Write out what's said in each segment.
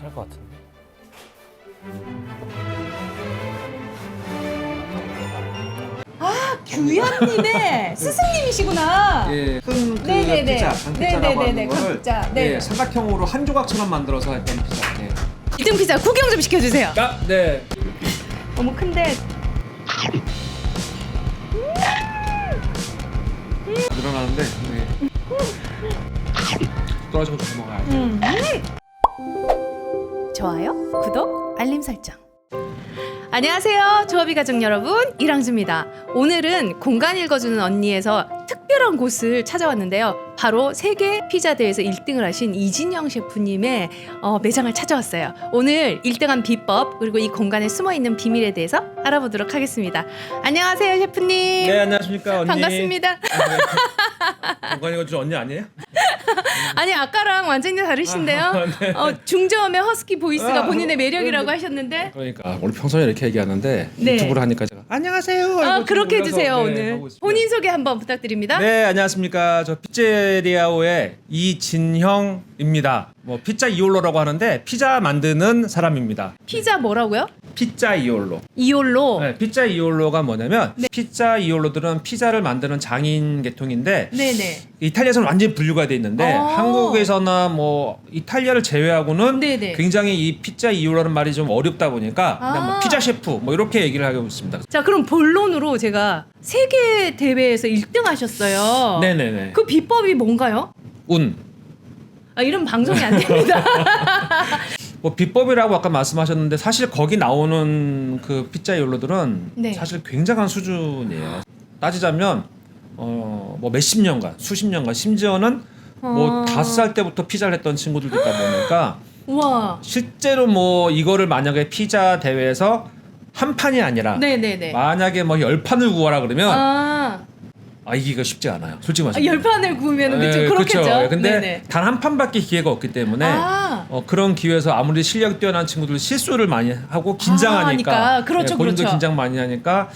괜찮을 것 같은데. 규현님의 스승님이시구나. 예, 큰 그 네네네. 피자, 장피자라고 네네네네, 하는 거를 장피자. 네. 예, 삼각형으로 한 조각처럼 만들어서 했던 피자. 예. 2등 피자 구경 좀 시켜주세요. 아, 네. 너무 큰데 늘어나는데 네. 떨어지고 좀 먹어야지. 음. 좋아요, 구독, 알림 설정. 안녕하세요, 조합이 가족 여러분, 이랑주입니다. 오늘은 공간 읽어주는 언니에서 특별한 곳을 찾아왔는데요. 바로 세계 피자 대회에서 1등을 하신 이진영 셰프님의 어, 매장을 찾아왔어요. 오늘 1등한 비법 그리고 이 공간에 숨어 있는 비밀에 대해서 알아보도록 하겠습니다. 안녕하세요, 셰프님. 네 안녕하십니까 언니. 반갑습니다. 공간이 거주 언니 아니에요? 아니 아까랑 완전히 다르신데요. 아, 네. 어, 중저음의 허스키 보이스가 아, 본인의 매력이라고 네. 하셨는데 그러니까 원래 평소에 이렇게 얘기하는데 네. 유튜브로 하니까 제가 안녕하세요. 아 그렇게 좀 해주세요 네, 오늘. 본인 소개 한번 부탁드립니다. 네 안녕하십니까 저 피제리아오의 이진형입니다. 뭐 피자 이올로라고 하는데 피자 만드는 사람입니다. 피자 뭐라고요? 피자 이올로. 이올로. 네, 피자 이올로가 뭐냐면 네. 피자 이올로들은 피자를 만드는 장인 계통인데 네. 네 이탈리아에서는 완전히 분류가 돼 있는데 어. 한국에서나 뭐 이탈리아를 제외하고는 네네. 굉장히 이 피자 이올로라는 말이 좀 어렵다 보니까 그냥 뭐 아. 피자 셰프 뭐 이렇게 얘기를 하고 있습니다. 자 그럼 본론으로 제가 세계 대회에서 1등 하셨어요. 네네네. 그 비법이 뭔가요? 운. 아 이런 방송이 안 됩니다. 뭐 비법이라고 아까 말씀하셨는데 사실 거기 나오는 그 피자 이올로들은 네. 사실 굉장한 수준이에요. 따지자면 어뭐 몇십 년간, 수십 년간 심지어는 뭐 어. 다섯 살 때부터 피자를 했던 친구들도 있다 보니까 우와. 실제로 뭐 이거를 만약에 피자 대회에서 한 판이 아니라 네네네. 만약에 뭐 열 판을 구하라 그러면 아, 아, 이기기가 쉽지 않아요. 솔직히 아, 말씀. 열 판을 구우면 그쵸 그렇겠죠. 네, 근데 네네. 단한 판밖에 기회가 없기 때문에 아. 어, 그런 기회에서 아무리 실력 뛰어난 친구들 실수를 많이 하고 하니까. 긴장하니까 그렇죠, 본인도 그렇죠. 긴장 많이 하니까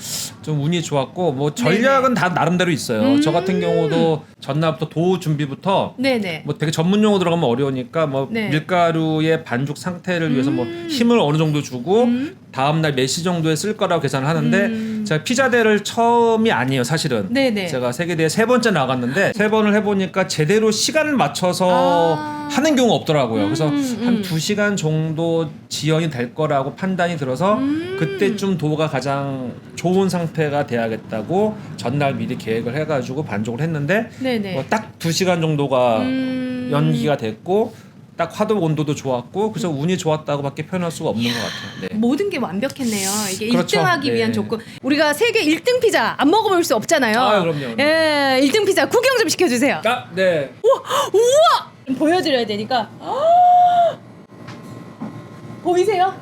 좀 운이 좋았고 뭐 전략은 다 나름대로 있어요. 음. 저 같은 경우도 전날부터 도우 준비부터 네네. 뭐 되게 전문 용어 들어가면 어려우니까 뭐 네. 밀가루의 반죽 상태를 위해서 뭐 음. 힘을 어느 정도 주고 음. 다음 날 몇 시 정도에 쓸 거라고 계산을 하는데 음. 제가 피자대를 처음이 아니에요 사실은 네네. 제가 세계대회 세 번째 나갔는데 세 번을 해보니까 제대로 시간을 맞춰서 아. 하는 경우가 없더라고요 그래서 음, 음. 한 두 시간 정도 지연이 될 거라고 판단이 들어서 음. 그때쯤 도가 가장 좋은 상태가 돼야겠다고 전날 미리 계획을 해가지고 반죽을 했는데 네네. 뭐 딱두 시간 정도가 음. 연기가 됐고 딱 화도 온도도 좋았고 그래서 운이 좋았다고밖에 표현할 수가 없는 것 같아요. 네. 모든 게 완벽했네요. 이게 그렇죠. 1등 하기 위한 네. 조건. 우리가 세계 1등 피자 안 먹어볼 수 없잖아요. 아, 그럼요. 예, 1등 피자 구경 좀 시켜주세요. 아, 네. 좀 보여드려야 되니까. 보이세요?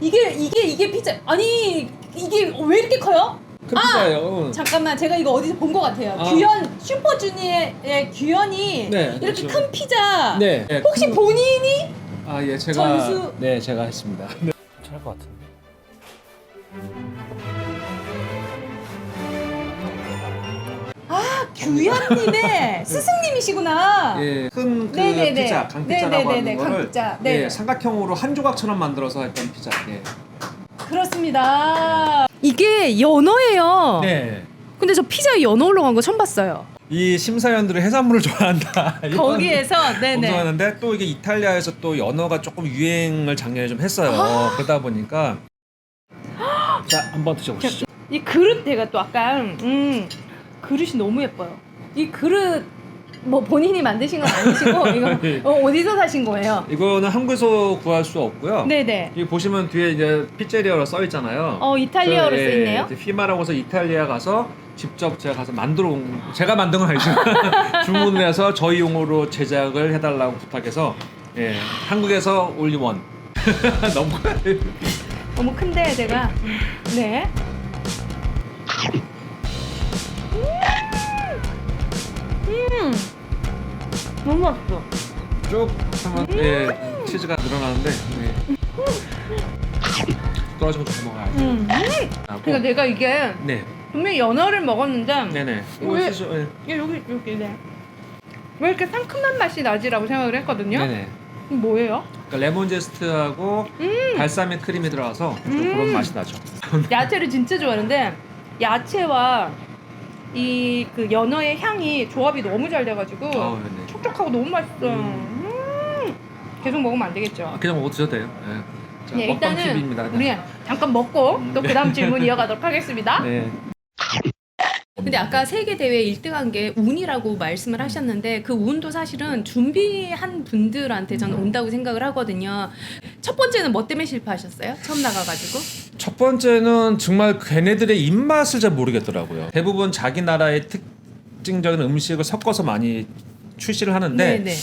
이게 이게 이게 피자. 아니 이게 왜 이렇게 커요? 큰 피자예요. 잠깐만 제가 이거 어디서 본 것 같아요. 아. 규현 슈퍼주니어의 규현이 네, 이렇게 그렇죠. 큰 피자. 네. 네, 혹시 큰- 본인이 아, 예, 제가 전수- 네, 제가 했습니다. 네. 괜찮을 것 같은데. 규현님의 스승님이시구나. 예, 큰그 네네네. 피자, 강피자라고 네네네네, 하는 거를 강피자. 네. 예, 삼각형으로 한 조각처럼 만들어서 했던 피자. 예. 그렇습니다. 이게 연어예요. 네. 근데 저 피자에 연어 올라간 거 처음 봤어요. 이 심사위원들은 해산물을 좋아한다. 이런 거기에서 네네. 걱정하는데 또 이게 이탈리아에서 또 연어가 조금 유행을 작년에 좀 했어요. 아. 그러다 보니까 자, 한번 드셔보시죠. 이 그릇 제가 또 약간 음 그릇이 너무 예뻐요. 이 그릇 뭐 본인이 만드신 건 아니시고 이거 네. 어, 어디서 사신 거예요? 이거는 한국에서 구할 수 없고요. 네네. 여기 보시면 뒤에 이제 피제리아로 써 있잖아요. 어 이탈리아로 저, 써 예, 있네요. 이제 피마라고 해서 이탈리아 가서 직접 제가 가서 만들어 온 제가 만든 건 아니지만 주문을 해서 저희용으로 제작을 해달라고 부탁해서 예, 한국에서 올리원 너무 너무 큰데 제가 네. 음. 너무 맛있어. 쭉 하면 예, 치즈가 늘어나는데 예. 떨어지고 좀 먹어야지. 음. 하고. 그러니까 내가 이게 네, 분명히 연어를 먹었는데 네네. 왜- 이거 쓰셔. 예. 이게 여기 여기 네. 왜 이렇게 상큼한 맛이 나지라고 생각을 했거든요. 네네. 뭐예요? 그러니까 레몬 제스트하고 발사믹 크림이 들어가서 좀 음. 그런 맛이 나죠. 야채를 진짜 좋아하는데 야채와 이 그 연어의 향이 조합이 너무 잘 돼가지고 어, 네. 촉촉하고 너무 맛있어요. 음. 계속 먹으면 안 되겠죠. 아, 그냥 먹어 드셔도 돼요. 네. 자, 네, 먹방 일단은 팁입니다. 우리 잠깐 먹고 또 그 다음 질문 이어가도록 아? 하겠습니다. 네. 근데 아까 세계 대회 1등한 게 운이라고 말씀을 하셨는데 그 운도 사실은 준비한 분들한테 저는 음. 온다고 생각을 하거든요. 첫 번째는 뭐 때문에 실패하셨어요? 처음 나가가지고? 첫 번째는 정말 걔네들의 입맛을 잘 모르겠더라고요. 대부분 자기 나라의 특징적인 음식을 섞어서 많이 출시를 하는데 네네.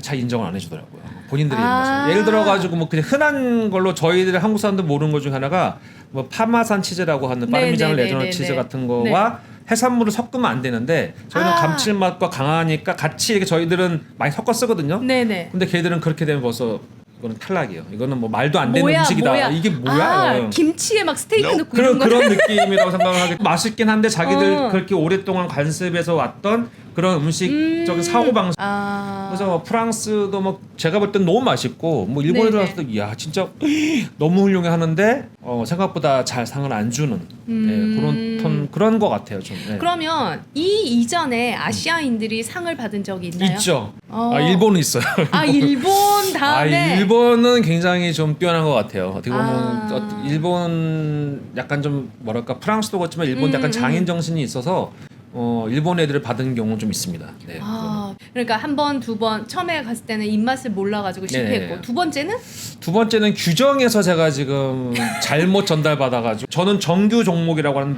잘 인정을 안 해주더라고요. 본인들의 아. 예를 들어가지고 뭐 그냥 흔한 걸로 저희들 한국 사람들 모르는 것 중에 하나가 뭐 파마산 치즈라고 하는 네, 파르미자노 네, 네, 치즈 네. 같은 거와 해산물을 섞으면 안 되는데 저희는 아. 감칠맛과 강하니까 같이 이렇게 저희들은 많이 섞어 쓰거든요. 네네. 근데 걔들은 그렇게 되면 벌써 이거는 탈락이에요. 이거는 뭐 말도 안 되는 뭐야, 음식이다. 뭐야. 이게 뭐야? 아, 어. 김치에 막 스테이크 넣고 그런 이런 거. 그런 느낌이라고 생각을 하게 맛있긴 한데 자기들 어. 그렇게 오랫동안 관습해서 왔던 그런 음식적인 사고 방식 아. 그래서 뭐 프랑스도 뭐 제가 볼 땐 너무 맛있고 뭐 일본에 네네. 들어갔을 때 야 진짜 너무 훌륭해 하는데 어, 생각보다 잘 상을 안 주는 음. 네, 그런 톤 그런 것 같아요 좀 네. 그러면 이 이전에 아시아인들이 상을 받은 적이 있나요? 있죠 어. 아 일본은 있어요 아 일본 아 다음에 일본은 굉장히 좀 뛰어난 것 같아요 어떻게 보면 아. 어, 일본 약간 좀 뭐랄까 프랑스도 그렇지만 일본 음, 약간 음. 장인 정신이 있어서 어, 일본 애들을 받은 경우는 좀 있습니다 네, 아, 그러니까 한 번, 두 번 처음에 갔을 때는 입맛을 몰라가지고 네네. 실패했고 두 번째는 두 번째는 규정에서 제가 지금 잘못 전달받아가지고 저는 정규 종목이라고 하는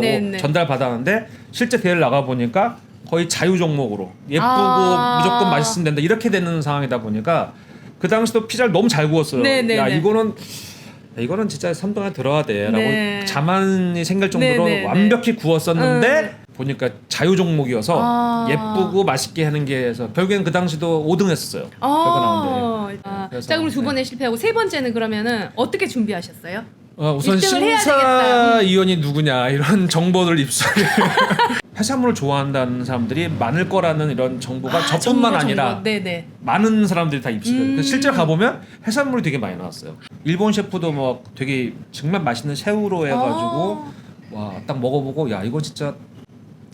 네, 네, 네. 전달받았는데 실제 대회를 나가 보니까 거의 자유 종목으로 예쁘고 아. 무조건 맛있으면 된다 이렇게 되는 상황이다 보니까 그 당시도 피자를 너무 잘 구웠어요. 네, 네, 야 네. 이거는 야, 이거는 진짜 선동에 들어야 돼라고 네. 자만이 생길 정도로 네, 네, 네. 완벽히 구웠었는데 보니까 자유 종목이어서 아. 예쁘고 맛있게 하는 게 해서 결국엔 그 당시도 5등 했었어요. 결과 나오는데. 어, 아, 그래서, 자 그럼 두 네. 번에 실패하고 세 번째는 그러면은 어떻게 준비하셨어요? 어, 우선 1등을 해야 되겠다. 심사위원이 누구냐 이런 정보들 입수해 해산물을 좋아한다는 사람들이 많을 거라는 이런 정보가 아, 저뿐만 정보, 아니라 정보. 네네. 많은 사람들이 다 입수해요. 음. 그 실제로 가보면 해산물이 되게 많이 나왔어요. 일본 셰프도 뭐 되게 정말 맛있는 새우로 해가지고 아, 와딱 먹어보고 야 이거 진짜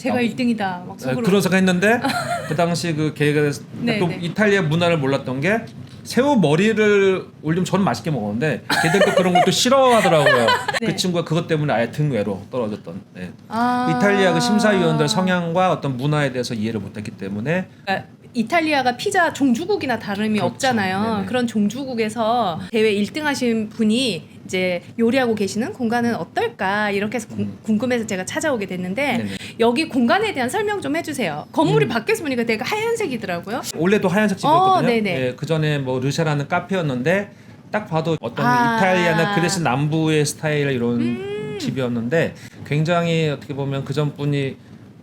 제가 아, 1등이다. 막 에, 속으로. 그런 생각했는데 그 당시 그 걔가 네, 또 네. 이탈리아 문화를 몰랐던 게 새우 머리를 올리면 저는 맛있게 먹었는데 걔들 또 그런 것도 싫어하더라고요. 네. 그 친구가 그것 때문에 아예 등외로 떨어졌던. 네. 아. 이탈리아 그 심사위원들 성향과 어떤 문화에 대해서 이해를 못했기 때문에 그러니까 이탈리아가 피자 종주국이나 다름이 그렇죠. 없잖아요. 네네. 그런 종주국에서 대회 1등 하신 분이 이제 요리하고 계시는 공간은 어떨까 이렇게 해서 구- 음. 궁금해서 제가 찾아오게 됐는데 네네. 여기 공간에 대한 설명 좀 해주세요. 건물이 음. 밖에서 보니까 되게 하얀색이더라고요. 원래도 하얀색 어, 집이었거든요. 네네. 예, 그 전에 뭐 르샤라는 카페였는데 딱 봐도 어떤 아. 이탈리아나 그레스 남부의 스타일 이런 음. 집이었는데 굉장히 어떻게 보면 그 전분이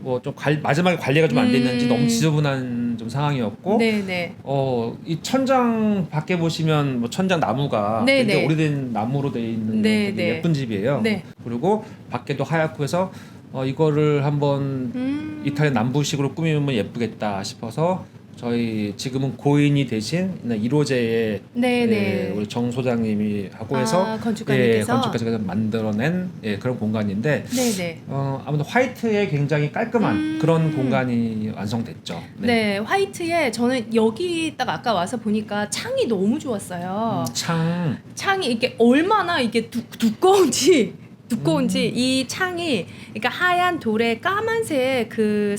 뭐좀 마지막에 관리가 좀 안 됐는지 음. 너무 지저분한 좀 상황이었고 네네. 어, 이 천장 밖에 보시면 뭐 천장 나무가 네네. 굉장히 오래된 나무로 돼 있는 네네. 되게 예쁜 집이에요. 네. 그리고 밖에도 하얗고 해서 어, 이거를 한번 음. 이탈리아 남부식으로 꾸미면 예쁘겠다 싶어서 저희 지금은 고인이 대신 1호제의 네네. 예, 우리 정 소장님이 하고 해서 아, 예, 건축가님께서. 만들어낸 예, 그런 공간인데 네네. 어, 아무튼 화이트에 굉장히 깔끔한 음. 그런 공간이 완성됐죠. 네. 화이트에 저는 여기 딱 아까 와서 보니까 창이 너무 좋았어요. 음, 창 창이 이게 얼마나 이게 두, 두꺼운지 두꺼운지 음. 이 창이 그러니까 하얀 돌에 까만색 그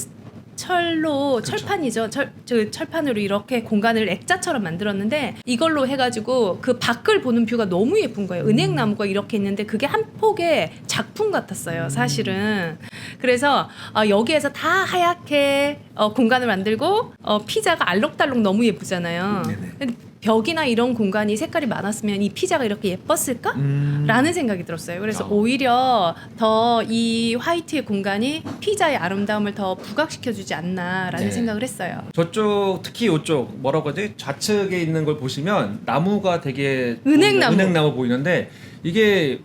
철로 그쵸. 철판이죠. 철, 저 철판으로 이렇게 공간을 액자처럼 만들었는데 이걸로 해가지고 그 밖을 보는 뷰가 너무 예쁜 거예요. 은행나무가 이렇게 있는데 그게 한 폭의 작품 같았어요. 사실은. 그래서 어, 여기에서 다 하얗게 어, 공간을 만들고 어, 피자가 알록달록 너무 예쁘잖아요. 네네. 벽이나 이런 공간이 색깔이 많았으면 이 피자가 이렇게 예뻤을까? 음. 라는 생각이 들었어요. 그래서 어. 오히려 더 이 화이트의 공간이 피자의 아름다움을 더 부각시켜주지 않나라는 네. 생각을 했어요. 저쪽 특히 이쪽 뭐라고 하지 좌측에 있는 걸 보시면 나무가 되게 은행나무. 은행나무 보이는데 이게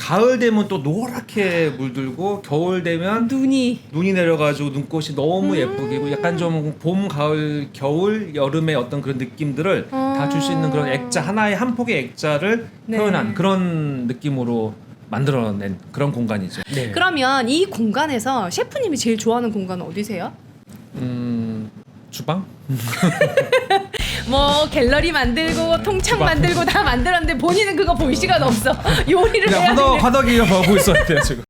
가을 되면 또 노랗게 물들고 겨울 되면 눈이 눈이 내려가지고 눈꽃이 너무 음. 예쁘게 고 약간 좀 봄, 가을, 겨울, 여름의 어떤 그런 느낌들을 어. 다줄 수 있는 그런 액자 하나의 한 폭의 액자를 네. 표현한 그런 느낌으로 만들어낸 그런 공간이죠. 네. 그러면 이 공간에서 셰프님이 제일 좋아하는 공간은 어디세요? 음 주방? 뭐 갤러리 만들고 통창. 만들고 다 만들었는데 본인은 그거 볼 시간 없어. 요리를 그냥 해야 화덕 되네. 화덕이가 보고 있어야 돼요 지금.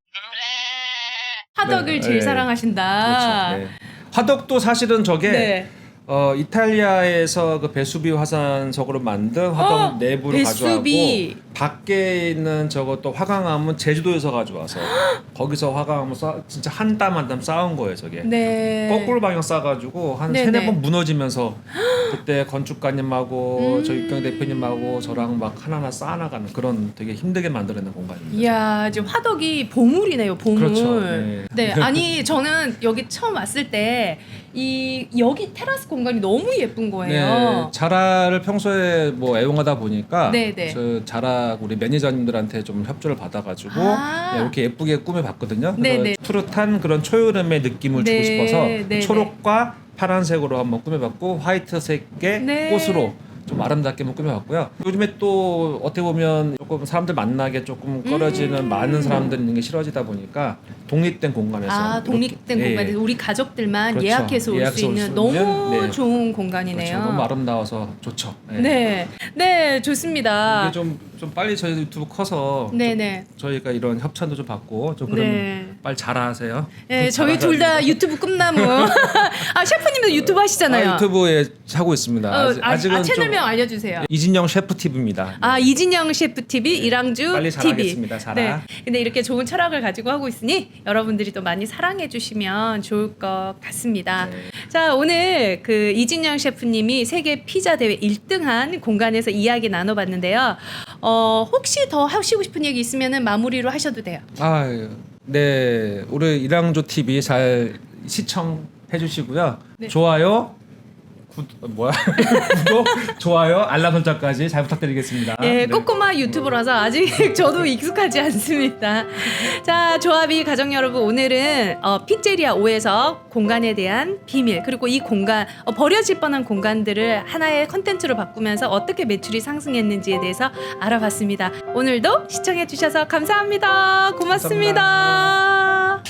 화덕을 네, 제일 네. 사랑하신다. 그렇죠. 네. 화덕도 사실은 저게 아. 네. 어 이탈리아에서 그 베수비 화산석으로 만든 화덕 어, 내부로 베수비. 가져가고 밖에 있는 저것도 화강암은 제주도에서 가져와서 거기서 화강암을 쌓 진짜 한 땀 한 땀 쌓은 거예요 저게. 네. 거꾸로 방향 쌓아가지고 한 네네. 세네 번 무너지면서 그때 건축가님하고 음. 저 육경 대표님하고 저랑 막 하나하나 쌓아나가는 그런 되게 힘들게 만들어낸 공간입니다. 이야 지금 화덕이 보물이네요 보물. 그렇죠. 네. 네. 아니 저는 여기 처음 왔을 때 이 여기 테라스 공간이 너무 예쁜 네, 거예요. 자라를 평소에 뭐 애용하다 보니까 네, 네. 저 자라 우리 매니저님들한테 좀 협조를 받아가지고 아. 네, 이렇게 예쁘게 꾸며봤거든요. 네, 네. 푸릇한 그런 초여름의 느낌을 네, 주고 싶어서 네, 네. 초록과 파란색으로 한번 꾸며봤고 화이트색의 네. 꽃으로 좀 아름답게 꾸며봤고요. 요즘에 또 어떻게 보면 조금 사람들 만나게 조금 꺼려지는 음. 많은 사람들 있는 게 싫어지다 보니까 독립된 공간에서 아 이렇게- 독립된 예, 공간에서 우리 가족들만 그렇죠. 예약해서 올 수 예약해서 올 있는 수 너무 있는, 네. 좋은 공간이네요. 그렇죠. 너무 아름다워서 좋죠. 예. 네, 네 좋습니다. 이게 좀, 좀 빨리 저희 유튜브 커서 네네. 좀 저희가 이런 협찬도 좀 받고 좀 그러면 네. 빨리 잘하세요. 네, 저희 둘 다 유튜브 꿈나무. 아 셰프님도 유튜브 하시잖아요. 아, 유튜브에 하고 있습니다. 어, 아직, 아, 아직은 아, 좀 채널명 알려주세요. 이진영 셰프 TV입니다. 아 이진영 셰프 TV 이랑주 네. 빨리 TV. 잘하겠습니다, 잘하. 네. 근데 이렇게 좋은 철학을 가지고 하고 있으니 여러분들이 또 많이 사랑해 주시면 좋을 것 같습니다. 네. 자 오늘 그 이진영 셰프님이 세계 피자 대회 1등한 공간에서 이야기 나눠봤는데요. 어 혹시 더 하시고 싶은 얘기 있으면은 마무리로 하셔도 돼요. 아, 네, 우리 이랑조 TV 잘 시청해 주시고요. 네. 좋아요. 구, 어, 뭐야? 구독, 좋아요, 알람 설정까지 잘 부탁드리겠습니다. 예, 네. 꼬꼬마 유튜브라서 아직 저도 익숙하지 않습니다. 자, 조합이 가족 여러분 오늘은 어, 픽제리아 5에서 공간에 대한 비밀 그리고 이 공간 어, 버려질 뻔한 공간들을 하나의 컨텐츠로 바꾸면서 어떻게 매출이 상승했는지에 대해서 알아봤습니다. 오늘도 시청해 주셔서 감사합니다. 고맙습니다.